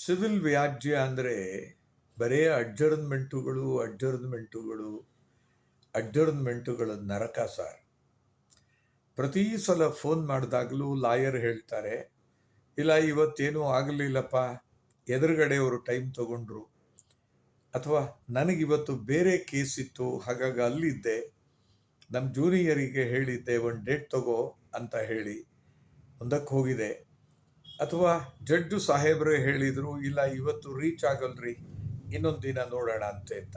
Civil ವ್ಯಾಜ್ಯ ಅಂದರೆ ಬರೇ ಅಡ್ಜರ್ನ್ಮೆಂಟುಗಳು ಅಡ್ಜರ್ನ್ಮೆಂಟುಗಳು, ಅಡ್ಜರ್ನ್ಮೆಂಟುಗಳ ನರಕ sir. ಪ್ರತಿ ಸಲ ಫೋನ್ ಮಾಡಿದಾಗಲೂ ಲಾಯರ್ ಹೇಳ್ತಾರೆ, ಇಲ್ಲ, ಇವತ್ತೇನೂ ಆಗಲಿಲ್ಲಪ್ಪ ಎದುರುಗಡೆಯವರು ಟೈಮ್ ತಗೊಂಡ್ರು. ಅಥವಾ ನನಗಿವತ್ತು ಬೇರೆ ಕೇಸ್ ಇತ್ತು, ಹಾಗಾಗಿ ಅಲ್ಲಿದ್ದೆ. ನಮ್ಮ ಜೂನಿಯರಿಗೆ ಹೇಳಿದ್ದೆ ಒಂದು ಡೇಟ್ ತಗೋ ಅಂತ ಹೇಳಿ ಒಂದಕ್ಕೆ ಹೋಗಿದೆ. ಅಥವಾ ಜಡ್ಜು ಸಾಹೇಬರು ಹೇಳಿದರು, ಇಲ್ಲ, ಇವತ್ತು ರೀಚ್ ಆಗಲ್ರಿ, ಇನ್ನೊಂದು ದಿನ ನೋಡೋಣ ಅಂತ ಅಂತ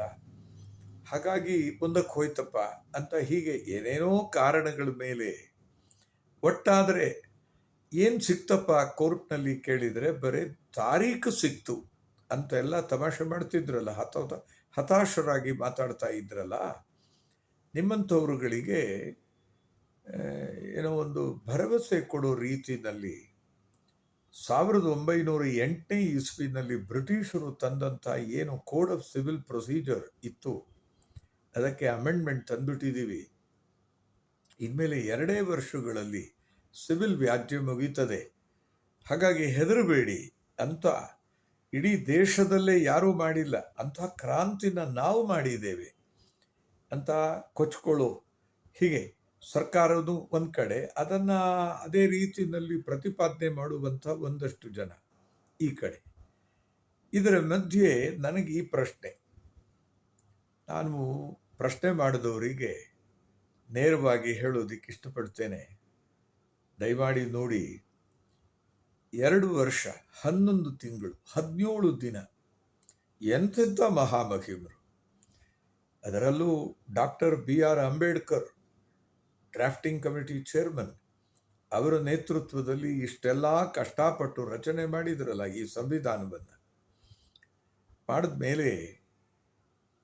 ಹಾಗಾಗಿ ಮುಂದಕ್ಕೆ ಹೋಯ್ತಪ್ಪ ಅಂತ ಹೀಗೆ ಏನೇನೋ ಕಾರಣಗಳ ಮೇಲೆ ಒಟ್ಟಾದರೆ ಏನು ಸಿಕ್ತಪ್ಪ ಕೋರ್ಟ್ನಲ್ಲಿ ಕೇಳಿದರೆ, ಬರೀ ತಾರೀಕು ಸಿಕ್ತು ಅಂತ ಎಲ್ಲ ತಮಾಷೆ ಮಾಡ್ತಿದ್ರಲ್ಲ, ಹತ ಹತಾಶರಾಗಿ ಮಾತಾಡ್ತಾ ಇದ್ರಲ್ಲ, ನಿಮ್ಮಂಥವ್ರುಗಳಿಗೆ ಏನೋ ಒಂದು ಭರವಸೆ ಕೊಡೋ ರೀತಿಯಲ್ಲಿ ಸಾವಿರದ ಒಂಬೈನೂರ ಎಂಟನೇ ಇಸ್ವಿನಲ್ಲಿ ಬ್ರಿಟಿಷರು ತಂದಂಥ ಏನು ಕೋಡ್ ಆಫ್ ಸಿವಿಲ್ ಪ್ರೊಸೀಜರ್ ಇತ್ತು, ಅದಕ್ಕೆ ಅಮೆಂಡ್ಮೆಂಟ್ ತಂದುಬಿಟ್ಟಿದ್ದೀವಿ. ಇನ್ಮೇಲೆ ಎರಡೇ ವರ್ಷಗಳಲ್ಲಿ ಸಿವಿಲ್ ವ್ಯಾಜ್ಯ ಮುಗೀತದೆ. ಹಾಗಾಗಿ ಹೆದರಬೇಡಿ ಅಂತ ಇಡೀ ದೇಶದಲ್ಲೇ ಯಾರೂ ಮಾಡಿಲ್ಲ ಅಂತಹ ಕ್ರಾಂತಿನ ನಾವು ಮಾಡಿದ್ದೇವೆ ಅಂತ ಕೊಚ್ಕೊಳ್ಳೋ. ಹೀಗೆ ಸರ್ಕಾರದು ಒಂದು ಕಡೆ, ಅದನ್ನು ಅದೇ ರೀತಿಯಲ್ಲಿ ಪ್ರತಿಪಾದನೆ ಮಾಡುವಂಥ ಒಂದಷ್ಟು ಜನ ಈ ಕಡೆ. ಇದರ ಮಧ್ಯೆ ನನಗೆ ಈ ಪ್ರಶ್ನೆ. ನಾನು ಪ್ರಶ್ನೆ ಮಾಡಿದವರಿಗೆ ನೇರವಾಗಿ ಹೇಳೋದಕ್ಕೆ ಇಷ್ಟಪಡ್ತೇನೆ. ದಯಮಾಡಿ ನೋಡಿ. ಎರಡು ವರ್ಷ, ಹನ್ನೊಂದು ತಿಂಗಳು ಹದಿನೇಳು ದಿನ ಎಂಥೆಂಥ ಮಹಾಮಹಿಮರು. ಅದರಲ್ಲೂ doctor B R Ambedkar drafting committee chairman ಅವರ ನೇತೃತ್ವದಲ್ಲಿ ಇಷ್ಟೆಲ್ಲ ಕಷ್ಟಪಟ್ಟು ರಚನೆ ಮಾಡಿದ್ರಲ್ಲ ಈ ಸಂವಿಧಾನವನ್ನು. ಮಾಡಿದ ಮೇಲೆ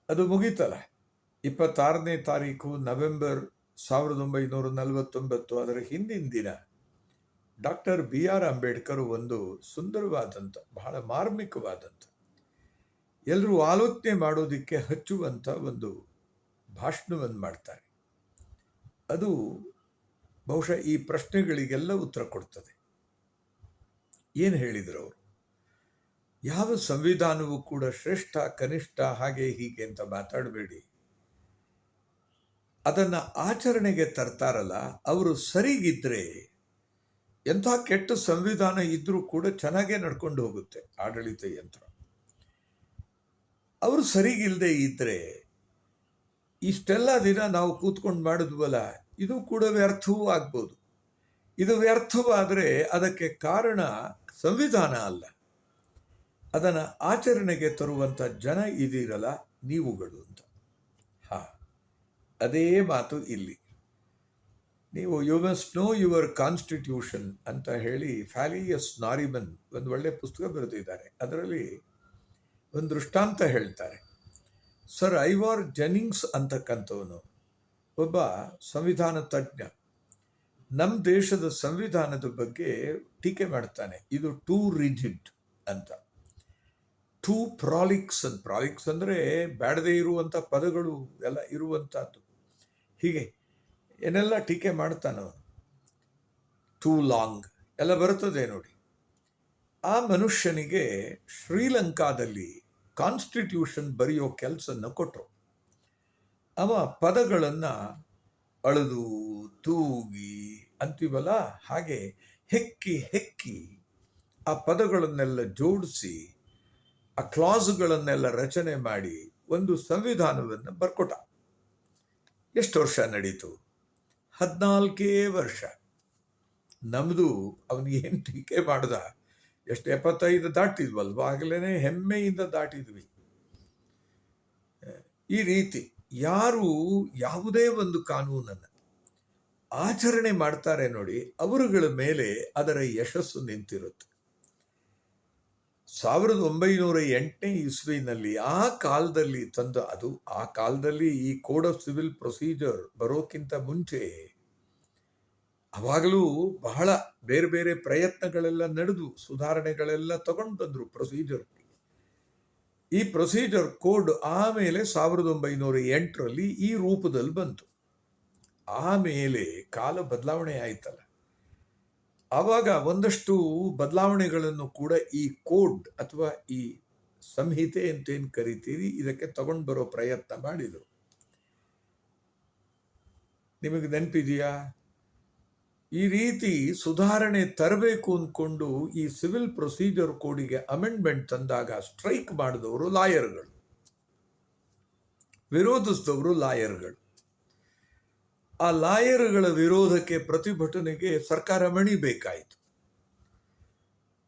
ಅದು ಮುಗೀತಲ್ಲ. ಇಪ್ಪತ್ತಾರನೇ ತಾರೀಕು ನವೆಂಬರ್ ಸಾವಿರದ ಒಂಬೈನೂರ ನಲವತ್ತೊಂಬತ್ತು ಅದರ ಹಿಂದಿನ ದಿನ ಡಾಕ್ಟರ್ ಬಿ ಆರ್ ಅಂಬೇಡ್ಕರ್ ಒಂದು ಸುಂದರವಾದಂಥ, ಬಹಳ ಮಾರ್ಮಿಕವಾದಂಥ ಎಲ್ಲರೂ ಆಲೋಚನೆ ಮಾಡೋದಕ್ಕೆ ಹಚ್ಚುವಂಥ ಒಂದು ಭಾಷಣವನ್ನು ಮಾಡ್ತಾರೆ. ಅದು ಬಹುಶಃ ಈ ಪ್ರಶ್ನೆಗಳಿಗೆಲ್ಲ ಉತ್ತರ ಕೊಡ್ತದೆ. ಏನು ಹೇಳಿದರು ಅವರು? ಯಾವ ಸಂವಿಧಾನವೂ ಕೂಡ ಶ್ರೇಷ್ಠ, ಕನಿಷ್ಠ, ಹಾಗೆ ಹೀಗೆ ಅಂತ ಮಾತಾಡಬೇಡಿ. ಅದನ್ನು ಆಚರಣೆಗೆ ತರ್ತಾರಲ್ಲ, ಅವರು ಸರಿಗಿದ್ರೆ ಎಂಥ ಕೆಟ್ಟ ಸಂವಿಧಾನ ಇದ್ರೂ ಕೂಡ ಚೆನ್ನಾಗೇ ನಡ್ಕೊಂಡು ಹೋಗುತ್ತೆ ಆಡಳಿತ ಯಂತ್ರ. ಅವರು ಸರಿಗಿಲ್ಲದೆ ಇದ್ರೆ ಇಷ್ಟೆಲ್ಲ ದಿನ ನಾವು ಕೂತ್ಕೊಂಡು ಮಾಡಿದ್ವಲ್ಲ, ಇದು ಕೂಡ ವ್ಯರ್ಥವೂ ಆಗ್ಬೋದು. ಇದು ವ್ಯರ್ಥವಾದರೆ ಅದಕ್ಕೆ ಕಾರಣ ಸಂವಿಧಾನ ಅಲ್ಲ. ಅದನ್ನು ಆಚರಣೆಗೆ ತರುವಂಥ ಜನ ಇದೀರಲ್ಲ ನೀವುಗಳು ಅಂತ. ಹಾ, ಅದೇ ಮಾತು ಇಲ್ಲಿ. ನೀವು you must know your constitution ಅಂತ ಹೇಳಿ ಫ್ಯಾಲಿಯಸ್ ನಾರಿಮನ್ ಒಂದು ಒಳ್ಳೆ ಪುಸ್ತಕ ಬರೆದಿದ್ದಾರೆ. ಅದರಲ್ಲಿ ಒಂದು ದೃಷ್ಟಾಂತ ಹೇಳ್ತಾರೆ. ಸರ್, ಐವಾರ್ ಜೆನಿಂಗ್ಸ್ ಅಂತಕ್ಕಂಥವನು ಒಬ್ಬ ಸಂವಿಧಾನ ತಜ್ಞ. ನಮ್ಮ ದೇಶದ ಸಂವಿಧಾನದ ಬಗ್ಗೆ ಟೀಕೆ ಮಾಡ್ತಾನೆ. ಇದು ಟೂ ರಿಜಿಡ್ ಅಂತ. ಟೂ ಪ್ರಾಲಿಕ್ಸ್ ಅಂತ ಪ್ರಾಲಿಕ್ಸ್ ಅಂದರೆ ಬೇಡದೇ ಇರುವಂಥ ಪದಗಳು ಎಲ್ಲ ಇರುವಂಥದ್ದು. ಹೀಗೆ ಏನೆಲ್ಲ ಟೀಕೆ ಮಾಡ್ತಾನವನು ಟೂ ಲಾಂಗ್ ಎಲ್ಲ ಬರ್ತದೆ ನೋಡಿ. ಆ ಮನುಷ್ಯನಿಗೆ ಶ್ರೀಲಂಕಾದಲ್ಲಿ ಕಾನ್ಸ್ಟಿಟ್ಯೂಷನ್ ಬರೆಯೋ ಕೆಲಸನ್ನು ಕೊಟ್ಟರು ಅವ ಪದಗಳನ್ನು ಅಳೆದು, ತೂಗಿ ಅಂತೀವಲ್ಲ, ಹಾಗೆ ಹೆಕ್ಕಿ ಹೆಕ್ಕಿ ಆ ಪದಗಳನ್ನೆಲ್ಲ ಜೋಡಿಸಿ, ಆ ಕ್ಲಾಸ್ಗಳನ್ನೆಲ್ಲ ರಚನೆ ಮಾಡಿ ಒಂದು ಸಂವಿಧಾನವನ್ನು ಬರ್ಕೊಟ್ಟ. ಎಷ್ಟು ವರ್ಷ ನಡೀತು? ಹದಿನಾಲ್ಕೇ ವರ್ಷ. ನಮ್ಮದು ಅವನಿಗೆ ಏನು ಟೀಕೆ ಮಾಡ್ದ? ಎಷ್ಟು ಎಪ್ಪತ್ತೈದು ದಾಟಿದ್ವಲ್ವ? ಆಗಲೇ ಹೆಮ್ಮೆಯಿಂದ ದಾಟಿದ್ವಿ. ಈ ರೀತಿ ಯಾರು ಯಾವುದೇ ಒಂದು ಕಾನೂನನ್ನು ಆಚರಣೆ ಮಾಡ್ತಾರೆ ನೋಡಿ, ಅವರುಗಳ ಮೇಲೆ ಅದರ ಯಶಸ್ಸು ನಿಂತಿರುತ್ತೆ. ಸಾವಿರದ ಒಂಬೈನೂರ ಎಂಟನೇ ಇಸ್ವಿನಲ್ಲಿ ಆ ಕಾಲದಲ್ಲಿ ತಂದ, ಅದು ಆ ಕಾಲದಲ್ಲಿ ಈ ಕೋಡ್ ಆಫ್ ಸಿವಿಲ್ ಪ್ರೊಸೀಜರ್ ಬರೋಕ್ಕಿಂತ ಮುಂಚೆ ಅವಾಗಲೂ ಬಹಳ ಬೇರೆ ಬೇರೆ ಪ್ರಯತ್ನಗಳೆಲ್ಲ ನಡೆದು ಸುಧಾರಣೆಗಳೆಲ್ಲ ತಗೊಂಡು ಬಂದರು ಪ್ರೊಸೀಜರ್ ಈ ಪ್ರೊಸೀಜರ್ ಕೋಡ್ ಆಮೇಲೆ ಸಾವಿರದ ಒಂಬೈನೂರ ಎಂಟರಲ್ಲಿ ಈ ರೂಪದಲ್ಲಿ ಬಂತು. ಆಮೇಲೆ ಕಾಲ ಬದಲಾವಣೆ ಆಯ್ತಲ್ಲ. ಆವಾಗ ಒಂದಷ್ಟು ಬದಲಾವಣೆಗಳನ್ನು ಕೂಡ ಈ ಕೋಡ್ ಅಥವಾ ಈ ಸಂಹಿತೆ ಅಂತೇನು ಕರಿತೀರಿ, ಇದಕ್ಕೆ ತಗೊಂಡು ಬರೋ ಪ್ರಯತ್ನ ಮಾಡಿದರು. ನಿಮಗೆ ನೆನಪಿದೆಯಾ? ಈ ರೀತಿ ಸುಧಾರಣೆ ತರಬೇಕು ಅಂದ್ಕೊಂಡು ಈ ಸಿವಿಲ್ ಪ್ರೊಸೀಜರ್ ಕೋಡಿಗೆ ಅಮೆಂಡ್ಮೆಂಟ್ ತಂದಾಗ ಸ್ಟ್ರೈಕ್ ಮಾಡಿದವರು ಲಾಯರ್ಗಳು. ವಿರೋಧಿಸಿದವರು ಲಾಯರ್ಗಳು. ಆ ಲಾಯರ್ಗಳ ವಿರೋಧಕ್ಕೆ ಪ್ರತಿಭಟನೆಗೆ ಸರ್ಕಾರ ಮಣಿಬೇಕಾಯಿತು.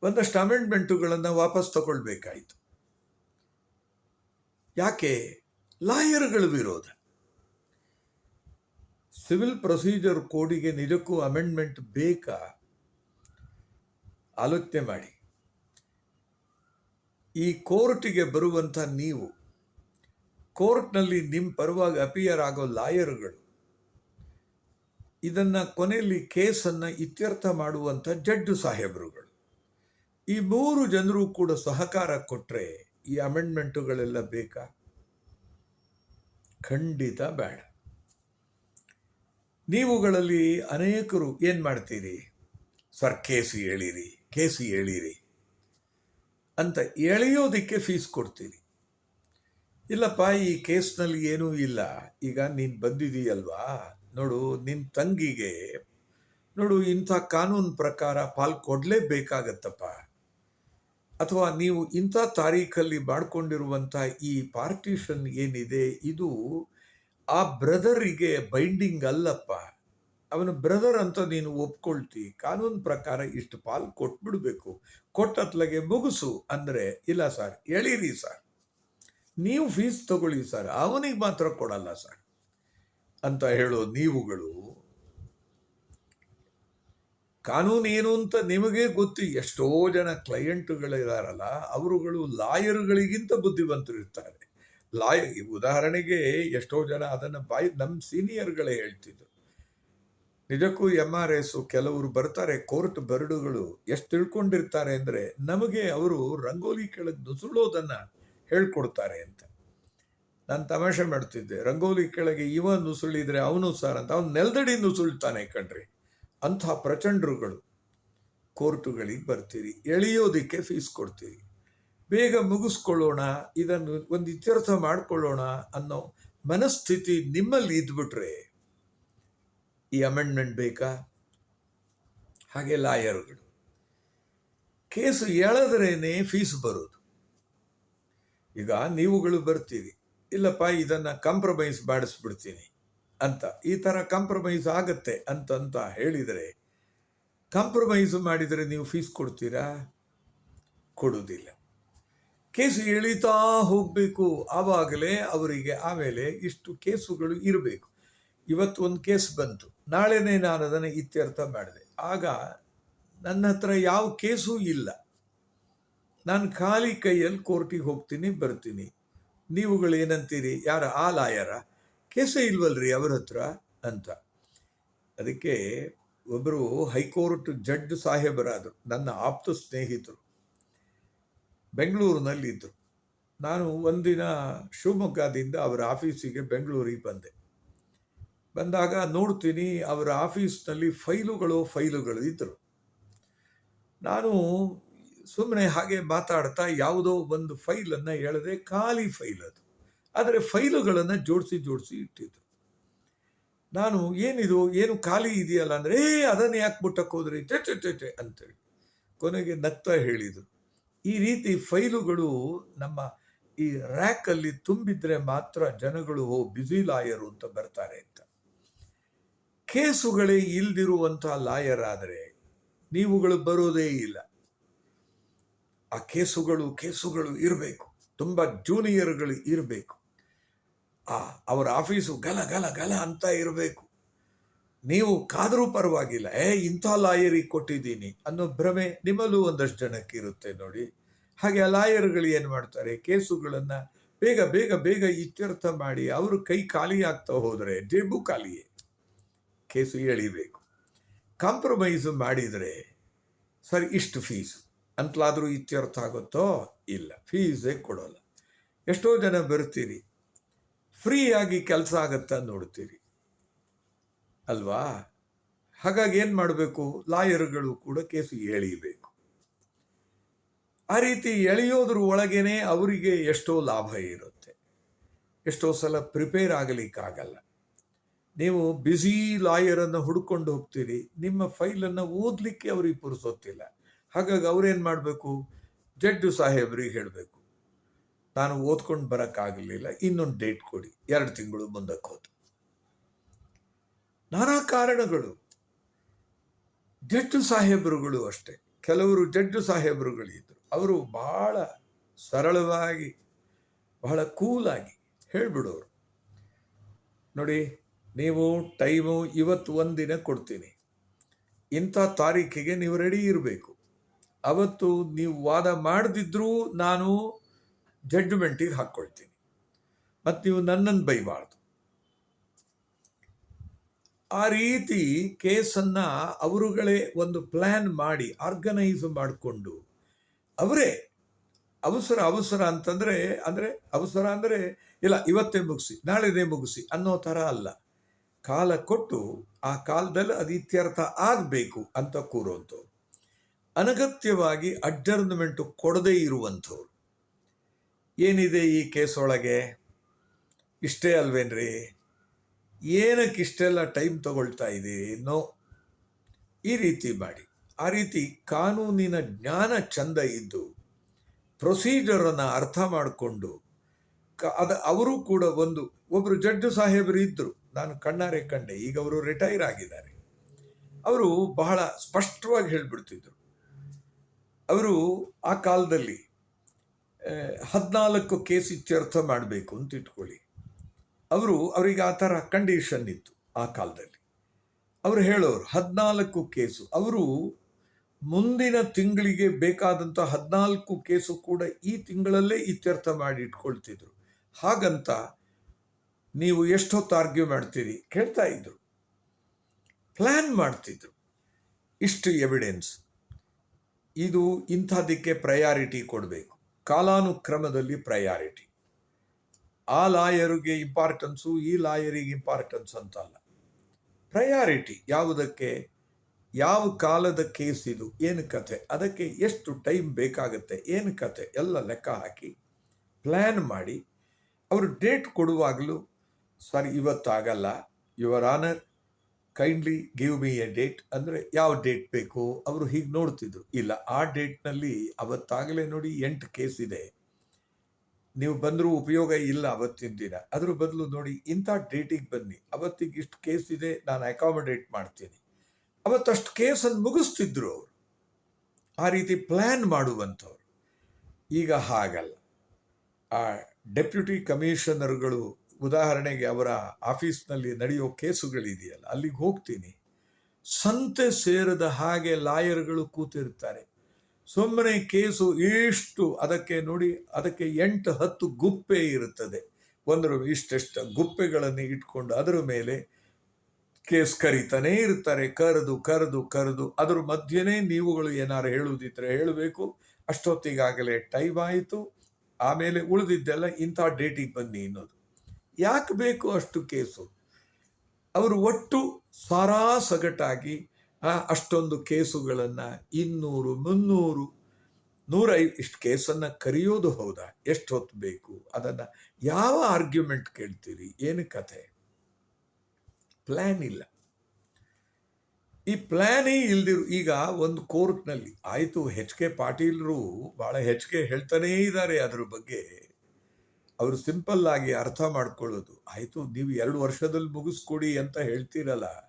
ಒಂದಷ್ಟು ಅಮೆಂಡ್ಮೆಂಟುಗಳನ್ನು ವಾಪಸ್ ತಗೊಳ್ಬೇಕಾಯಿತು. ಯಾಕೆ? ಲಾಯರ್ಗಳ ವಿರೋಧ. ಸಿವಿಲ್ ಪ್ರೊಸೀಜರ್ ಕೋಡಿಗೆ ನಿಜಕ್ಕೂ ಅಮೆಂಡ್ಮೆಂಟ್ ಬೇಕಾ? ಆಲೋಚನೆ ಮಾಡಿ. ಈ ಕೋರ್ಟಿಗೆ ಬರುವಂಥ ನೀವು, ಕೋರ್ಟ್ನಲ್ಲಿ ನಿಮ್ಮ ಪರವಾಗಿ ಅಪಿಯರ್ ಆಗೋ ಲಾಯರ್ಗಳು, ಇದನ್ನು ಕೊನೆಯಲ್ಲಿ ಕೇಸನ್ನು ಇತ್ಯರ್ಥ ಮಾಡುವಂಥ ಜಡ್ಜು ಸಾಹೇಬರುಗಳು. ಈ ಮೂರು ಜನರು ಕೂಡ ಸಹಕಾರ ಕೊಟ್ಟರೆ ಈ ಅಮೆಂಡ್ಮೆಂಟುಗಳೆಲ್ಲ ಬೇಕಾ? ಖಂಡಿತ ಬೇಡ. ನೀವುಗಳಲ್ಲಿ ಅನೇಕರು ಏನು ಮಾಡ್ತೀರಿ? ಸರ್, ಕೇಸು ಹೇಳಿರಿ ಕೇಸು ಹೇಳಿರಿ ಅಂತ ಎಳೆಯೋದಕ್ಕೆ ಫೀಸ್ ಕೊಡ್ತೀರಿ. ಇಲ್ಲಪ್ಪ, ಈ ಕೇಸ್ನಲ್ಲಿ ಏನೂ ಇಲ್ಲ. ಈಗ ನೀನು ಬಂದಿದೀಯಲ್ವಾ? ನೋಡು ನಿನ್ನ ತಂಗಿಗೆ, ನೋಡು, ಇಂಥ ಕಾನೂನು ಪ್ರಕಾರ ಪಾಲ್ ಕೊಡಲೇಬೇಕಾಗತ್ತಪ್ಪ. ಅಥವಾ ನೀವು ಇಂಥ ತಾರೀಖಲ್ಲಿ ಮಾಡಿಕೊಂಡಿರುವಂಥ ಈ ಪಾರ್ಟಿಷನ್ ಏನಿದೆ, ಇದು ಆ ಬ್ರದರಿಗೆ ಬೈಂಡಿಂಗ್ ಅಲ್ಲಪ್ಪ. ಅವನ ಬ್ರದರ್ ಅಂತ ನೀನು ಒಪ್ಕೊಳ್ತಿ, ಕಾನೂನು ಪ್ರಕಾರ ಇಷ್ಟು ಪಾಲು ಕೊಟ್ಬಿಡ್ಬೇಕು. ಕೊಟ್ಟತ್ಲಗೆ ಮುಗಿಸು ಅಂದರೆ, ಇಲ್ಲ ಸರ್, ಎಳೀರಿ ಸರ್. ನೀವು ಫೀಸ್ ತಗೊಳ್ಳಿ ಸರ್, ಅವನಿಗೆ ಮಾತ್ರ ಕೊಡಲ್ಲ ಸರ್ ಅಂತ ಹೇಳೋ ನೀವುಗಳು ಕಾನೂನು ಏನು ಅಂತ ನಿಮಗೆ ಗೊತ್ತು, ಎಷ್ಟೋ ಜನ ಕ್ಲೈಯಂಟ್ಗಳಿದಾರಲ್ಲ ಅವರುಗಳು ಲಾಯರ್ಗಳಿಗಿಂತ ಬುದ್ಧಿವಂತರು ಇರ್ತಾರೆ. ಲಾಯ, ಉದಾಹರಣೆಗೆ ಎಷ್ಟೋ ಜನ ಅದನ್ನು ಬಾಯಿ ನಮ್ಮ ಸೀನಿಯರ್ಗಳೇ ಹೇಳ್ತಿದ್ರು. ನಿಜಕ್ಕೂ ಎಂ ಆರ್ ಎಸ್ ಕೆಲವರು ಬರ್ತಾರೆ, ಕೋರ್ಟ್ ಬರಡುಗಳು ಎಷ್ಟು ತಿಳ್ಕೊಂಡಿರ್ತಾರೆ ಅಂದರೆ ನಮಗೆ ಅವರು ರಂಗೋಲಿ ಕೆಳಗೆ ನುಸುಳೋದನ್ನು ಹೇಳ್ಕೊಡ್ತಾರೆ ಅಂತ. ನಾನು ತಮಾಷೆ ಮಾಡ್ತಿದ್ದೆ, ರಂಗೋಲಿ ಕೆಳಗೆ ಇವ ನುಸುಳಿದ್ರೆ ಅವನು ಸರ್ ಅಂತ, ಅವ್ನು ನೆಲದಡಿ ನುಸುಳ್ತಾನೆ ಕಣ್ರಿ. ಅಂಥ ಪ್ರಚಂಡರುಗಳು. ಕೋರ್ಟುಗಳಿಗೆ ಬರ್ತೀರಿ, ಎಳೆಯೋದಕ್ಕೆ ಫೀಸ್ ಕೊಡ್ತೀರಿ. ಬೇಗ ಮುಗಿಸ್ಕೊಳ್ಳೋಣ, ಇದನ್ನು ಒಂದು ಇತ್ಯರ್ಥ ಮಾಡ್ಕೊಳ್ಳೋಣ ಅನ್ನೋ ಮನಸ್ಥಿತಿ ನಿಮ್ಮಲ್ಲಿ ಇದ್ಬಿಟ್ರೆ ಈ ಅಮೆಂಡ್ಮೆಂಟ್ ಬೇಕಾ? ಹಾಗೆ ಲಾಯರ್ಗಳು. ಕೇಸು ಎಳೆದ್ರೇನೆ ಫೀಸ್ ಬರೋದು. ಈಗ ನೀವುಗಳು ಬರ್ತೀರಿ. ಇಲ್ಲಪ್ಪ, ಇದನ್ನು ಕಾಂಪ್ರಮೈಸ್ ಮಾಡಿಸ್ಬಿಡ್ತೀನಿ ಅಂತ. ಈ ಥರ ಕಾಂಪ್ರಮೈಸ್ ಆಗತ್ತೆ ಅಂತಂತ ಹೇಳಿದರೆ ಕಾಂಪ್ರಮೈಸ್ ಮಾಡಿದರೆ ನೀವು ಫೀಸ್ ಕೊಡ್ತೀರಾ? ಕೊಡುವುದಿಲ್ಲ. ಕೇಸು ಇಳಿತಾ ಹೋಗಬೇಕು. ಆವಾಗಲೇ ಅವರಿಗೆ ಆಮೇಲೆ ಇಷ್ಟು ಕೇಸುಗಳು ಇರಬೇಕು. ಇವತ್ತು ಒಂದು ಕೇಸ್ ಬಂತು. ನಾಳೆನೇ ನಾನು ಅದನ್ನು ಇತ್ಯರ್ಥ ಮಾಡಿದೆ. ಆಗ ನನ್ನ ಹತ್ರ ಯಾವ ಕೇಸೂ ಇಲ್ಲ. ನಾನು ಖಾಲಿ ಕೈಯಲ್ಲಿ ಕೋರ್ಟಿಗೆ ಹೋಗ್ತೀನಿ, ಬರ್ತೀನಿ. ನೀವುಗಳು ಏನಂತೀರಿ? ಯಾರ? ಆ ಲಾಯರ? ಕೇಸೇ ಇಲ್ವಲ್ರಿ ಅವರ ಹತ್ರ? ಅಂತ. ಅದಕ್ಕೆ ಒಬ್ಬರು ಹೈಕೋರ್ಟ್ ಜಡ್ಜ್ ಸಾಹೇಬರಾದರು, ನನ್ನ ಆಪ್ತ ಸ್ನೇಹಿತರು. ಬೆಂಗಳೂರಿನಲ್ಲಿದ್ದರು. ನಾನು ಒಂದಿನ ಶಿವಮೊಗ್ಗದಿಂದ ಅವರ ಆಫೀಸಿಗೆ ಬೆಂಗಳೂರಿಗೆ ಬಂದೆ. ಬಂದಾಗ ನೋಡ್ತೀನಿ ಅವರ ಆಫೀಸ್ನಲ್ಲಿ ಫೈಲುಗಳು ಫೈಲುಗಳು ಇದ್ದರು. ನಾನು ಸುಮ್ಮನೆ ಹಾಗೆ ಮಾತಾಡ್ತಾ ಯಾವುದೋ ಒಂದು ಫೈಲನ್ನು ಎಳೆದೆ, ಖಾಲಿ ಫೈಲ್ ಅದು. ಆದರೆ ಫೈಲುಗಳನ್ನು ಜೋಡಿಸಿ ಜೋಡಿಸಿ ಇಟ್ಟಿದ್ರು ನಾನು, ಏನಿದು, ಏನು ಖಾಲಿ ಇದೆಯಲ್ಲ ಅಂದರೆ, ಏ, ಅದನ್ನು ಯಾಕೆ ಮುಟ್ಟಕ್ಕೆ ಹೋದ್ರಿ? ಚೆ ಚೆ ಟೆ ಟೆ ಅಂತೇಳಿ ಕೊನೆಗೆ ನಗ್ತಾ ಹೇಳಿದರು. ಈ ರೀತಿ ಫೈಲುಗಳು ನಮ್ಮ ಈ ರ್ಯಾಕಲ್ಲಿ ತುಂಬಿದ್ರೆ ಮಾತ್ರ ಜನಗಳು ಬ್ಯುಸಿ ಲಾಯರು ಅಂತ ಬರ್ತಾರೆ ಅಂತ. ಕೇಸುಗಳೇ ಇಲ್ದಿರುವಂತಹ ಲಾಯರ್ ಆದರೆ ನೀವುಗಳು ಬರೋದೇ ಇಲ್ಲ. ಆ ಕೇಸುಗಳು ಕೇಸುಗಳು ಇರಬೇಕು. ತುಂಬ ಜೂನಿಯರ್ಗಳು ಇರಬೇಕು. ಆ, ಅವರ ಆಫೀಸು ಗಲ ಗಲ ಗಲ ಅಂತ ಇರಬೇಕು. ನೀವು ಕಾದರೂ ಪರವಾಗಿಲ್ಲ. ಏ, ಇಂಥ ಲಾಯರಿ ಕೊಟ್ಟಿದ್ದೀನಿ ಅನ್ನೋ ಭ್ರಮೆ ನಿಮ್ಮಲ್ಲೂ ಒಂದಷ್ಟು ಜನಕ್ಕೆ ಇರುತ್ತೆ ನೋಡಿ. ಹಾಗೆ ಆ ಲಾಯರ್ಗಳು ಏನು ಮಾಡ್ತಾರೆ? ಕೇಸುಗಳನ್ನು ಬೇಗ ಬೇಗ ಬೇಗ ಇತ್ಯರ್ಥ ಮಾಡಿ ಅವರು ಕೈ ಖಾಲಿ ಆಗ್ತಾ ಹೋದರೆ, ಜೇಬು ಖಾಲಿಯೇ. ಕೇಸು ಎಳಿಬೇಕು. ಕಾಂಪ್ರಮೈಸ್ ಮಾಡಿದರೆ ಸರಿ, ಇಷ್ಟು ಫೀಸು. ಅಂತಲಾದರೂ ಇತ್ಯರ್ಥ ಆಗುತ್ತೋ? ಇಲ್ಲ. ಫೀಸೇ ಕೊಡೋಲ್ಲ. ಎಷ್ಟೋ ಜನ ಬರ್ತೀರಿ. ಫ್ರೀಯಾಗಿ ಕೆಲಸ ಆಗತ್ತಾ ನೋಡ್ತೀರಿ. ಅಲ್ವಾ? ಹಾಗಾಗಿ ಏನು ಮಾಡಬೇಕು? ಲಾಯರ್ಗಳು ಕೂಡ ಕೇಸಿಗೆ ಎಳೆಯಬೇಕು ಆ ರೀತಿ ಎಳೆಯೋದ್ರ ಒಳಗೇನೆ ಅವರಿಗೆ ಎಷ್ಟೋ ಲಾಭ ಇರುತ್ತೆ. ಎಷ್ಟೋ ಸಲ ಪ್ರಿಪೇರ್ ಆಗಲಿಕ್ಕಾಗಲ್ಲ. ನೀವು ಬ್ಯುಸಿ ಲಾಯರನ್ನು ಹುಡ್ಕೊಂಡು ಹೋಗ್ತೀರಿ. ನಿಮ್ಮ ಫೈಲನ್ನು ಓದಲಿಕ್ಕೆ ಅವ್ರಿಗೆ ಪುರುಸೊತ್ತಿಲ್ಲ. ಹಾಗಾಗಿ ಅವ್ರೇನು ಮಾಡಬೇಕು? ಜಡ್ಜು ಸಾಹೇಬ್ರಿಗೆ ಹೇಳಬೇಕು. ನಾನು ಓದ್ಕೊಂಡು ಬರೋಕ್ಕಾಗಲಿಲ್ಲ. ಇನ್ನೊಂದು ಡೇಟ್ ಕೊಡಿ. ಎರಡು ತಿಂಗಳು ಮುಂದಕ್ಕೆ ಹೋತು ನಾನಾ ಕಾರಣಗಳು. ಜಡ್ಜು ಸಾಹೇಬರುಗಳು ಅಷ್ಟೇ. ಕೆಲವರು ಜಡ್ಜು ಸಾಹೇಬರುಗಳಿದ್ದರು ಅವರು ಬಹಳ ಸರಳವಾಗಿ, ಬಹಳ ಕೂಲಾಗಿ ಹೇಳಿಬಿಡೋರು. ನೋಡಿ, ನೀವು ಟೈಮು ಇವತ್ತು ಒಂದಿನ ಕೊಡ್ತೀನಿ. ಇಂಥ ತಾರೀಕಿಗೆ ನೀವು ರೆಡಿ ಇರಬೇಕು. ಅವತ್ತು ನೀವು ವಾದ ಮಾಡದಿದ್ರೂ ನಾನು ಜಡ್ಜ್ಮೆಂಟಿಗೆ ಹಾಕ್ಕೊಳ್ತೀನಿ. ಮತ್ತು ನೀವು ನನ್ನನ್ನು ಬೈಬಾರ್ದು. ಆ ರೀತಿ ಕೇಸನ್ನು ಅವರುಗಳೇ ಒಂದು ಪ್ಲ್ಯಾನ್ ಮಾಡಿ ಆರ್ಗನೈಸ್ ಮಾಡಿಕೊಂಡು, ಅವರೇ ಅವಸರ ಅವಸರ ಅಂತಂದರೆ, ಅಂದರೆ ಅವಸರ ಅಂದರೆ, ಇಲ್ಲ, ಇವತ್ತೇ ಮುಗಿಸಿ ನಾಳೆನೇ ಮುಗಿಸಿ ಅನ್ನೋ ಥರ ಅಲ್ಲ. ಕಾಲ ಕೊಟ್ಟು ಆ ಕಾಲದಲ್ಲಿ ಅದು ಇತ್ಯರ್ಥ ಆಗಬೇಕು ಅಂತ ಕೂರುವಂಥವ್ರು ಅನಗತ್ಯವಾಗಿ ಅಡ್ಜರ್ನ್ಮೆಂಟು ಕೊಡದೇ ಇರುವಂಥವ್ರು. ಏನಿದೆ ಈ ಕೇಸೊಳಗೆ? ಇಷ್ಟೇ ಅಲ್ವೇನ್ರಿ? ಏನಕ್ಕೆ ಇಷ್ಟೆಲ್ಲ ಟೈಮ್ ತಗೊಳ್ತಾ ಇದೆ ನೋ ಈ ರೀತಿ ಮಾಡಿ. ಆ ರೀತಿ ಕಾನೂನಿನ ಜ್ಞಾನ ಚಂದ ಇದ್ದು ಪ್ರೊಸೀಜರನ್ನು ಅರ್ಥ ಮಾಡಿಕೊಂಡು, ಕ, ಅದು, ಅವರು ಕೂಡ ಒಂದು ಒಬ್ಬರು ಜಡ್ಜು ಸಾಹೇಬರು ಇದ್ದರು ನಾನು ಕಣ್ಣಾರೆ ಕಂಡೆ, ಈಗ ಅವರು ರಿಟೈರ್ ಆಗಿದ್ದಾರೆ. ಅವರು ಬಹಳ ಸ್ಪಷ್ಟವಾಗಿ ಹೇಳಿಬಿಡ್ತಿದ್ರು. ಅವರು ಆ ಕಾಲದಲ್ಲಿ ಹದಿನಾಲ್ಕು ಕೇಸ್ ಇತ್ಯರ್ಥ ಮಾಡಬೇಕು ಅಂತ ಇಟ್ಕೊಳ್ಳಿ. ಅವರು ಅವರಿಗೆ ಆ ಥರ ಕಂಡೀಷನ್ ಇತ್ತು ಆ ಕಾಲದಲ್ಲಿ. ಅವರು ಹೇಳೋರು ಹದಿನಾಲ್ಕು ಕೇಸು. ಅವರು ಮುಂದಿನ ತಿಂಗಳಿಗೆ ಬೇಕಾದಂಥ ಹದಿನಾಲ್ಕು ಕೇಸು ಕೂಡ ಈ ತಿಂಗಳಲ್ಲೇ ಇತ್ಯರ್ಥ ಮಾಡಿ ಇಟ್ಕೊಳ್ತಿದ್ರು. ಹಾಗಂತ ನೀವು ಎಷ್ಟೊತ್ತು ಆರ್ಗ್ಯೂ ಮಾಡ್ತೀರಿ? ಕೇಳ್ತಾ ಇದ್ರು. ಪ್ಲ್ಯಾನ್ ಮಾಡ್ತಿದ್ರು. ಇಷ್ಟು ಎವಿಡೆನ್ಸ್ ಇದು ಇಂಥದಕ್ಕೆ ಪ್ರಯಾರಿಟಿ ಕೊಡಬೇಕು. ಕಾಲಾನುಕ್ರಮದಲ್ಲಿ ಪ್ರಯಾರಿಟಿ ಆ ಲಾಯರಿಗೆ ಇಂಪಾರ್ಟೆನ್ಸು ಈ ಲಾಯರಿಗೆ ಇಂಪಾರ್ಟೆನ್ಸ್ ಅಂತಲ್ಲ. ಪ್ರಯಾರಿಟಿ ಯಾವುದಕ್ಕೆ? ಯಾವ ಕಾಲದ ಕೇಸ್ ಇದು? ಏನು ಕತೆ ಅದಕ್ಕೆ ಎಷ್ಟು ಟೈಮ್ ಬೇಕಾಗುತ್ತೆ? ಏನು ಕಥೆ? ಎಲ್ಲ ಲೆಕ್ಕ ಹಾಕಿ ಪ್ಲ್ಯಾನ್ ಮಾಡಿ. ಅವರು ಡೇಟ್ ಕೊಡುವಾಗಲೂ sir ಇವತ್ತಾಗಲ್ಲ your honour kindly give me a date ಅಂದರೆ ಯಾವ ಡೇಟ್ ಬೇಕು? ಅವರು ಹೀಗೆ ನೋಡ್ತಿದ್ರು. ಇಲ್ಲ, ಆ ಡೇಟ್ನಲ್ಲಿ ಅವತ್ತಾಗಲೇ ನೋಡಿ ಎಂಟು ಕೇಸ್ ಇದೆ. ನೀವು ಬಂದರೂ ಉಪಯೋಗ ಇಲ್ಲ ಅವತ್ತಿನ ದಿನ. ಅದ್ರ ಬದಲು ನೋಡಿ, ಇಂಥ ಡೇಟಿಗೆ ಬನ್ನಿ. ಅವತ್ತಿಗೆ ಇಷ್ಟು ಕೇಸ್ ಇದೆ, ನಾನು ಅಕಾಮಡೇಟ್ ಮಾಡ್ತೀನಿ. ಅವತ್ತಷ್ಟು ಕೇಸನ್ನು ಮುಗಿಸ್ತಿದ್ರು ಅವರು. ಆ ರೀತಿ ಪ್ಲ್ಯಾನ್ ಮಾಡುವಂಥವ್ರು. ಈಗ ಹಾಗಲ್ಲ. ಆ ಡೆಪ್ಯೂಟಿ ಕಮಿಷನರ್ಗಳು ಉದಾಹರಣೆಗೆ ಅವರ ಆಫೀಸ್ನಲ್ಲಿ ನಡೆಯೋ ಕೇಸುಗಳಿದೆಯಲ್ಲ, ಅಲ್ಲಿಗೆ ಹೋಗ್ತೀನಿ. ಸಂತೆ ಸೇರದ ಹಾಗೆ ಲಾಯರ್ಗಳು ಕೂತಿರ್ತಾರೆ. ಸುಮ್ಮನೆ ಕೇಸು ಇಷ್ಟು ಅದಕ್ಕೆ ನೋಡಿ ಅದಕ್ಕೆ ಎಂಟು ಹತ್ತು ಗುಪ್ಪೆ ಇರುತ್ತದೆ. ಒಂದರ ಇಷ್ಟೆಷ್ಟು ಗುಪ್ಪೆಗಳನ್ನು ಇಟ್ಕೊಂಡು ಅದರ ಮೇಲೆ ಕೇಸ್ ಕರೀತಾನೇ ಇರ್ತಾರೆ. ಕರೆದು ಕರೆದು ಕರೆದು. ಅದ್ರ ಮಧ್ಯೆನೇ ನೀವುಗಳು ಏನಾರು ಹೇಳುವುದಿದ್ರೆ ಹೇಳಬೇಕು. ಅಷ್ಟೊತ್ತಿಗಾಗಲೇ ಟೈಮ್ ಆಯಿತು. ಆಮೇಲೆ ಉಳಿದಿದ್ದೆಲ್ಲ ಇಂಥ ಡೇಟಿಗೆ ಬನ್ನಿ ಅನ್ನೋದು. ಯಾಕೆ ಬೇಕು ಅಷ್ಟು ಕೇಸು? ಅವರು ಒಟ್ಟು ಸಾರಾ ಸಗಟಾಗಿ ಅಷ್ಟೊಂದು ಕೇಸುಗಳನ್ನು ಇನ್ನೂರು, ಮುನ್ನೂರು, ನೂರೈ ಇಷ್ಟು ಕೇಸನ್ನು ಕರೆಯೋದು ಹೌದಾ? ಎಷ್ಟು ಹೊತ್ತು ಬೇಕು? ಅದನ್ನು ಯಾವ ಆರ್ಗ್ಯುಮೆಂಟ್ ಕೇಳ್ತೀರಿ? ಏನು ಕಥೆ? ಪ್ಲ್ಯಾನ್ ಇಲ್ಲ. ಈ ಪ್ಲ್ಯಾನೇ ಇಲ್ದಿರು, ಈಗ ಒಂದು ಕೋರ್ಟ್ನಲ್ಲಿ, ಆಯಿತು ಹೆಚ್ ಕೆ ಪಾಟೀಲರು ಭಾಳ ಕೆ ಹೇಳ್ತಾನೇ ಇದ್ದಾರೆ ಅದ್ರ ಬಗ್ಗೆ. ಅವರು ಸಿಂಪಲ್ ಆಗಿ ಅರ್ಥ ಮಾಡ್ಕೊಳ್ಳೋದು. ಆಯಿತು, ನೀವು ಎರಡು ವರ್ಷದಲ್ಲಿ ಮುಗಿಸ್ಕೊಡಿ ಅಂತ ಹೇಳ್ತೀರಲ್ಲ.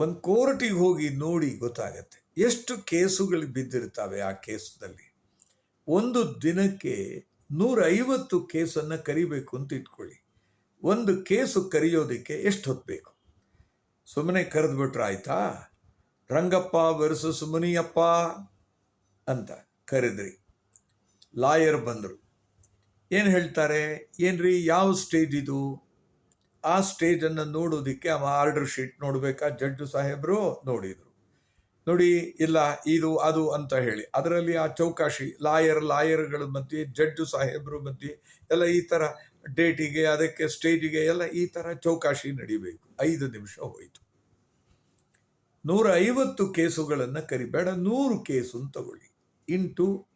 ಒಂದು ಕೋರ್ಟಿಗೆ ಹೋಗಿ ನೋಡಿ ಗೊತ್ತಾಗತ್ತೆ. ಎಷ್ಟು ಕೇಸುಗಳು ಬಿದ್ದಿರ್ತಾವೆ ಆ ಕೇಸ್ನಲ್ಲಿ? ಒಂದು ದಿನಕ್ಕೆ ನೂರೈವತ್ತು ಕೇಸನ್ನು ಕರಿಬೇಕು ಅಂತ ಇಟ್ಕೊಳ್ಳಿ. ಒಂದು ಕೇಸು ಕರೆಯೋದಕ್ಕೆ ಎಷ್ಟು ಹೊತ್ತು ಬೇಕು? ಸುಮ್ಮನೆ ಕರೆದ್ಬಿಟ್ರೆ ಆಯ್ತಾ? ರಂಗಪ್ಪ ವರ್ಸಸ್ ಸುಮನಿಯಪ್ಪ ಅಂತ ಕರೆದ್ರಿ. ಲಾಯರ್ ಬಂದರು. ಏನು ಹೇಳ್ತಾರೆ? ಏನ್ರಿ? ಯಾವ ಸ್ಟೇಜ್ ಇದು? ಆ ಸ್ಟೇಜನ್ನು ನೋಡೋದಕ್ಕೆ ಅವ ಆರ್ಡರ್ ಶೀಟ್ ನೋಡಬೇಕಾ? ಜಡ್ಜು ಸಾಹೇಬರು ನೋಡಿದರು. ನೋಡಿ, ಇಲ್ಲ, ಇದು, ಅದು ಅಂತ ಹೇಳಿ. ಅದರಲ್ಲಿ ಆ ಚೌಕಾಶಿ, ಲಾಯರ್, ಲಾಯರ್ಗಳ ಮಧ್ಯೆ, ಜಡ್ಜು ಸಾಹೇಬರು ಮಧ್ಯೆ, ಎಲ್ಲ ಈ ಥರ ಡೇಟಿಗೆ, ಅದಕ್ಕೆ ಸ್ಟೇಜಿಗೆ, ಎಲ್ಲ ಈ ಥರ ಚೌಕಾಶಿ ನಡಿಬೇಕು. ಐದು ನಿಮಿಷ ಹೋಯಿತು. ನೂರ ಐವತ್ತು ಕೇಸುಗಳನ್ನು ಕರಿಬೇಡ. ನೂರು ಕೇಸು ಅಂತ ತಗೊಳ್ಳಿ. ಇಂಟು,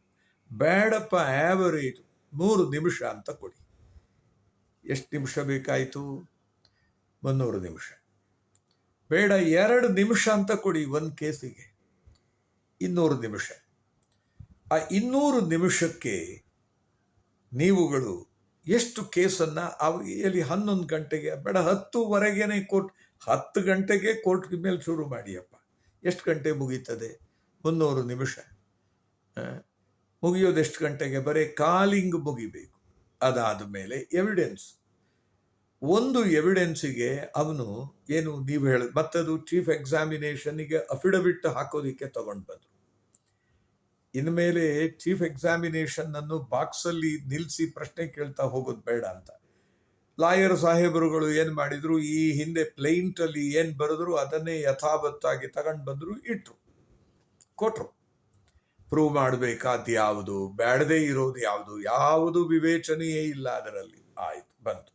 ಬೇಡಪ್ಪ ಆ್ಯಾವರೇಜ್ ಮೂರು ನಿಮಿಷ ಅಂತ ಕೊಡಿ. ಎಷ್ಟು ನಿಮಿಷ ಬೇಕಾಯಿತು? ಮುನ್ನೂರು ನಿಮಿಷ. ಬೇಡ, ಎರಡು ನಿಮಿಷ ಅಂತ ಕೊಡಿ ಒಂದು ಕೇಸಿಗೆ. ಇನ್ನೂರು ನಿಮಿಷ. ಆ ಇನ್ನೂರು ನಿಮಿಷಕ್ಕೆ ನೀವುಗಳು ಎಷ್ಟು ಕೇಸನ್ನು ಎಲ್ಲಿ ಹನ್ನೊಂದು ಗಂಟೆಗೆ, ಬೇಡ, ಹತ್ತುವರೆಗೇನೆ ಕೋರ್ಟ್, ಹತ್ತು ಗಂಟೆಗೆ ಕೋರ್ಟ್ ಮೇಲೆ ಶುರು ಮಾಡಿಯಪ್ಪ. ಎಷ್ಟು ಗಂಟೆ ಮುಗೀತದೆ? ಮುನ್ನೂರು ನಿಮಿಷ. ಮುಗಿಯೋದೆಷ್ಟು ಗಂಟೆಗೆ? ಬರೀ ಕಾಲಿಂಗ್ ಮುಗಿಬೇಕು. ಅದಾದ ಮೇಲೆ ಎವಿಡೆನ್ಸ್ ಒಂದು ಎವಿಡೆನ್ಸಿಗೆ ಅವನು ಏನು ನೀವು ಹೇಳ ಮತ್ತದು ಚೀಫ್ ಎಕ್ಸಾಮಿನೇಷನ್ಗೆ ಅಫಿಡವಿಟ್ ಹಾಕೋದಿಕ್ಕೆ ತಗೊಂಡು ಬಂದರು. ಇನ್ಮೇಲೆ ಚೀಫ್ ಎಕ್ಸಾಮಿನೇಷನ್ ಅನ್ನು ಬಾಕ್ಸಲ್ಲಿ ನಿಲ್ಲಿಸಿ ಪ್ರಶ್ನೆ ಕೇಳ್ತಾ ಹೋಗೋದು ಬೇಡ ಅಂತ. ಲಾಯರ್ ಸಾಹೇಬರುಗಳು ಏನು ಮಾಡಿದ್ರು, ಈ ಹಿಂದೆ ಪ್ಲೇಂಟ್ ಅಲ್ಲಿ ಏನು ಬರೆದ್ರು ಅದನ್ನೇ ಯಥಾವತ್ತಾಗಿ ತಗೊಂಡು ಬಂದ್ರು, ಇಟ್ರು ಕೊಟ್ಟರು ಪ್ರೂವ್ ಮಾಡಬೇಕಾದ ಯಾವುದು ಬೇಡದೇ ಇರೋದು ಯಾವುದು ಯಾವುದು ವಿವೇಚನೆಯೇ ಇಲ್ಲ ಅದರಲ್ಲಿ. ಆಯ್ತು, ಬಂತು.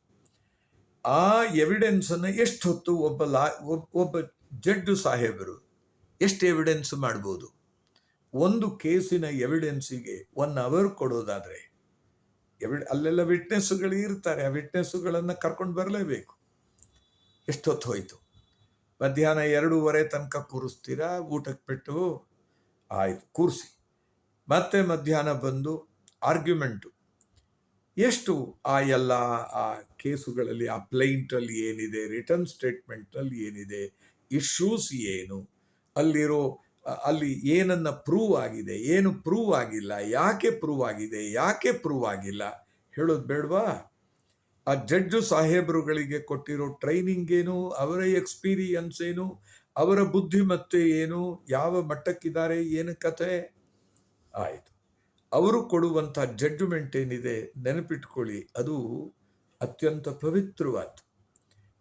ಆ ಎವಿಡೆನ್ಸ್ ಅನ್ನು ಎಷ್ಟು ಹೊತ್ತು ಒಬ್ಬ ಲಾ, ಒಬ್- ಒಬ್ಬ ಜಡ್ಜು ಸಾಹೇಬರು ಎಷ್ಟು ಎವಿಡೆನ್ಸ್ ಮಾಡ್ಬೋದು? ಒಂದು ಕೇಸಿನ ಎವಿಡೆನ್ಸಿಗೆ ಒನ್ ಅವರ್ ಕೊಡೋದಾದರೆ ಎವಿಡ್ ಅಲ್ಲೆಲ್ಲ ವಿಟ್ನೆಸ್ಸುಗಳು ಇರ್ತಾರೆ, ಆ ವಿಟ್ನೆಸ್ಸುಗಳನ್ನು ಕರ್ಕೊಂಡು ಬರಲೇಬೇಕು. ಎಷ್ಟೊತ್ತು ಹೋಯಿತು? ಮಧ್ಯಾಹ್ನ ಎರಡೂವರೆ ತನಕ ಕೂರಿಸ್ತೀರಾ? ಊಟಕ್ಕೆ ಬಿಟ್ಟು? ಆಯಿತು, ಕೂರಿಸಿ. ಮತ್ತೆ ಮಧ್ಯಾಹ್ನ ಬಂದು ಆರ್ಗ್ಯುಮೆಂಟು ಎಷ್ಟು ಆ ಎಲ್ಲ, ಆ ಕೇಸುಗಳಲ್ಲಿ, ಆ ಪ್ಲೈಂಟಲ್ಲಿ ಏನಿದೆ ರಿಟರ್ನ್ ಸ್ಟೇಟ್ಮೆಂಟ್ನಲ್ಲಿ ಏನಿದೆ ಇಶ್ಯೂಸ್ ಏನು, ಅಲ್ಲಿರೋ ಅಲ್ಲಿ ಏನನ್ನ ಪ್ರೂವ್ ಆಗಿದೆ, ಏನು ಪ್ರೂವ್ ಆಗಿಲ್ಲ, ಯಾಕೆ ಪ್ರೂವ್ ಆಗಿದೆ, ಯಾಕೆ ಪ್ರೂವ್ ಆಗಿಲ್ಲ, ಹೇಳೋದು ಬೇಡವಾ? ಆ ಜಡ್ಜು ಸಾಹೇಬರುಗಳಿಗೆ ಕೊಟ್ಟಿರೋ ಟ್ರೈನಿಂಗ್ ಏನು, ಅವರ ಎಕ್ಸ್ಪೀರಿಯನ್ಸ್ ಏನು, ಅವರ ಬುದ್ಧಿಮತ್ತೆ ಏನು, ಯಾವ ಮಟ್ಟಕ್ಕಿದ್ದಾರೆ, ಏನು ಕತೆ ಆಯಿತು. ಅವರು ಕೊಡುವಂಥ ಜಡ್ಜ್ಮೆಂಟ್ ಏನಿದೆ ನೆನಪಿಟ್ಕೊಳ್ಳಿ, ಅದು ಅತ್ಯಂತ ಪವಿತ್ರವಾದ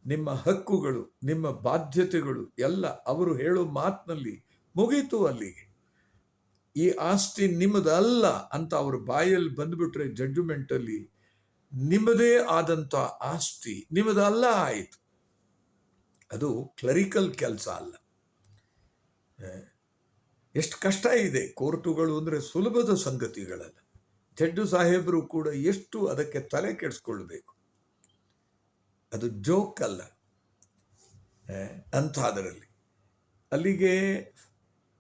ನಿಮ್ಮ ಹಕ್ಕುಗಳು, ನಿಮ್ಮ ಬಾಧ್ಯತೆಗಳು ಎಲ್ಲ ಅವರು ಹೇಳೋ ಮಾತಿನಲ್ಲಿ ಮುಗೀತು ಅಲ್ಲಿಗೆ. ಈ ಆಸ್ತಿ ನಿಮ್ಮದಲ್ಲ ಅಂತ ಅವ್ರ ಬಾಯಲ್ಲಿ ಬಂದ್ಬಿಟ್ರೆ ಜಡ್ಜ್ಮೆಂಟ್ ಅಲ್ಲಿ ನಿಮ್ಮದೇ ಆದಂಥ ಆಸ್ತಿ ನಿಮ್ಮದಲ್ಲ ಆಯಿತು. ಅದು ಕ್ಲರಿಕಲ್ ಕೆಲಸ ಅಲ್ಲ. ಎಷ್ಟು ಕಷ್ಟ ಇದೆ. ಕೋರ್ಟುಗಳು ಅಂದರೆ ಸುಲಭದ ಸಂಗತಿಗಳಲ್ಲ. ಜಡ್ಡು ಸಾಹೇಬರು ಕೂಡ ಎಷ್ಟು ಅದಕ್ಕೆ ತಲೆ ಕೆಡಿಸ್ಕೊಳ್ಬೇಕು. ಅದು ಜೋಕ್ ಅಲ್ಲ. ಆ, ಅಂಥದ್ರಲ್ಲಿ. ಅಲ್ಲಿಗೆ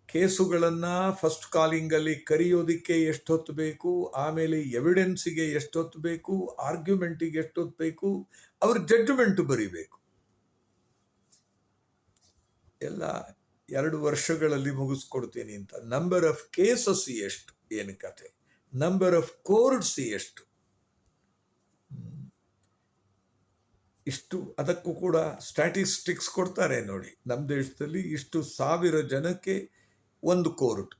ಕೇಸುಗಳನ್ನು ಫಸ್ಟ್ ಕಾಲಿಂಗಲ್ಲಿ ಕರೆಯೋದಿಕ್ಕೆ ಎಷ್ಟೊತ್ತು ಬೇಕು ಆಮೇಲೆ ಎವಿಡೆನ್ಸಿಗೆ ಎಷ್ಟೊತ್ತು ಬೇಕು ಆರ್ಗ್ಯುಮೆಂಟಿಗೆ ಎಷ್ಟೊತ್ತು ಬೇಕು ಅವ್ರ ಜಡ್ಜ್ಮೆಂಟ್ ಬರೀಬೇಕು. ಎಲ್ಲ ಎರಡು ವರ್ಷಗಳಲ್ಲಿ ಮುಗಿಸ್ಕೊಡ್ತೀನಿ ಅಂತ. ನಂಬರ್ ಆಫ್ ಕೇಸಸ್ ಎಷ್ಟು? ಏನು ಕತೆ? ನಂಬರ್ ಆಫ್ ಕೋರ್ಟ್ಸ್ ಎಷ್ಟು. ಇಷ್ಟು ಅದಕ್ಕೂ ಕೂಡ ಸ್ಟ್ಯಾಟಿಸ್ಟಿಕ್ಸ್ ಕೊಡ್ತಾರೆ ನೋಡಿ. ನಮ್ಮ ದೇಶದಲ್ಲಿ ಇಷ್ಟು ಸಾವಿರ ಜನಕ್ಕೆ ಒಂದು ಕೋರ್ಟ್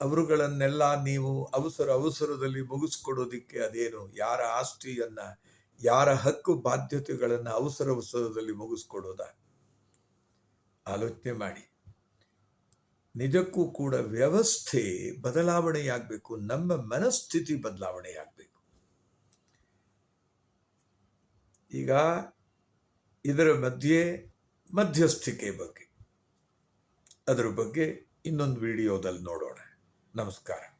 ಅವರುಗಳನ್ನೆಲ್ಲ ನೀವು ಅವಸರ ಅವಸರದಲ್ಲಿ ಮುಗಿಸ್ಕೊಡೋದಿಕ್ಕೆ ಅದೇನು? ಯಾರ ಆಸ್ತಿಯನ್ನ, ಯಾರ ಹಕ್ಕು ಬಾಧ್ಯತೆಗಳನ್ನ ಅವಸರ ಅವಸರದಲ್ಲಿ ಮುಗಿಸ್ಕೊಡೋದ? ಆಲೋಚನೆ ಮಾಡಿ. ನಿಜಕ್ಕೂ ಕೂಡ ವ್ಯವಸ್ಥೆ ಬದಲಾವಣೆಯಾಗಬೇಕು, ನಮ್ಮ ಮನಸ್ಥಿತಿ ಬದಲಾವಣೆಯಾಗಬೇಕು. ಈಗ ಇದರ ಮಧ್ಯೆ ಮಧ್ಯಸ್ಥಿಕೆ ಬಗ್ಗೆ, ಅದರ ಬಗ್ಗೆ ಇನ್ನೊಂದು ವಿಡಿಯೋದಲ್ಲಿ ನೋಡೋಣ. ನಮಸ್ಕಾರ.